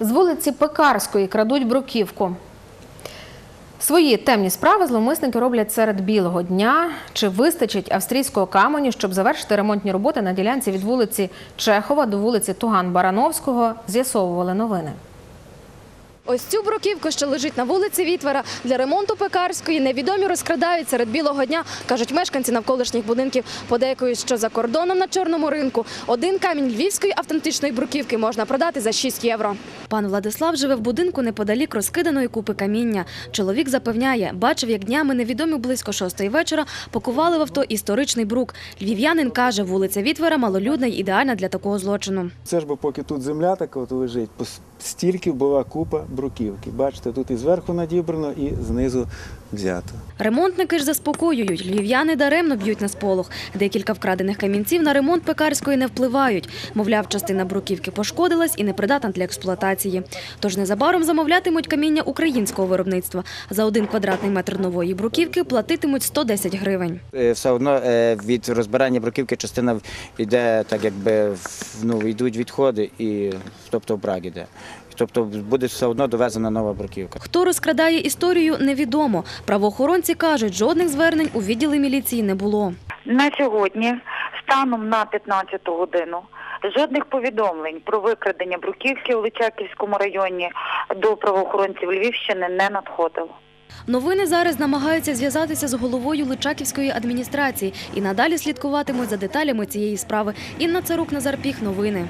З вулиці Пекарської крадуть бруківку. Свої темні справи зловмисники роблять серед білого дня. Чи вистачить австрійського каменю, щоб завершити ремонтні роботи на ділянці від вулиці Чехова до вулиці Туган-Барановського, з'ясовували новини. Ось цю бруківку, що лежить на вулиці Вітвера, для ремонту пекарської невідомі розкрадають серед білого дня, кажуть мешканці навколишніх будинків. Подейкують, що за кордоном на чорному ринку один камінь львівської автентичної бруківки можна продати за 6 євро. Пан Владислав живе в будинку неподалік розкиданої купи каміння. Чоловік запевняє, бачив, як днями невідомі близько шостої вечора пакували в авто історичний брук. Львів'янин каже, вулиця Вітвера малолюдна й ідеальна для такого злочину. Це ж бо поки тут земля така от лежить, стільки була купа бруківки. Бачите, тут і зверху надібрано, і знизу взято. Ремонтники ж заспокоюють, львів'яни даремно б'ють на сполох. Декілька вкрадених камінців на ремонт пекарської не впливають. Мовляв, частина бруківки пошкодилась і непридатна для експлуатації. Тож незабаром замовлятимуть каміння українського виробництва. За один квадратний метр нової бруківки платитимуть 110 гривень. Е, все одно е, від розбирання бруківки частина йде так, якби ну, йдуть відходи, і тобто в брак іде. Тобто буде все одно довезена нова бруківка. Хто розкрадає історію, невідомо. Правоохоронці кажуть, жодних звернень у відділи міліції не було. На сьогодні, станом на 15 годину, жодних повідомлень про викрадення бруківки у Личаківському районі до правоохоронців Львівщини не надходило. Новини зараз намагаються зв'язатися з головою Личаківської адміністрації і надалі слідкуватимуть за деталями цієї справи. Інна Царук, Назар Піх. Новини.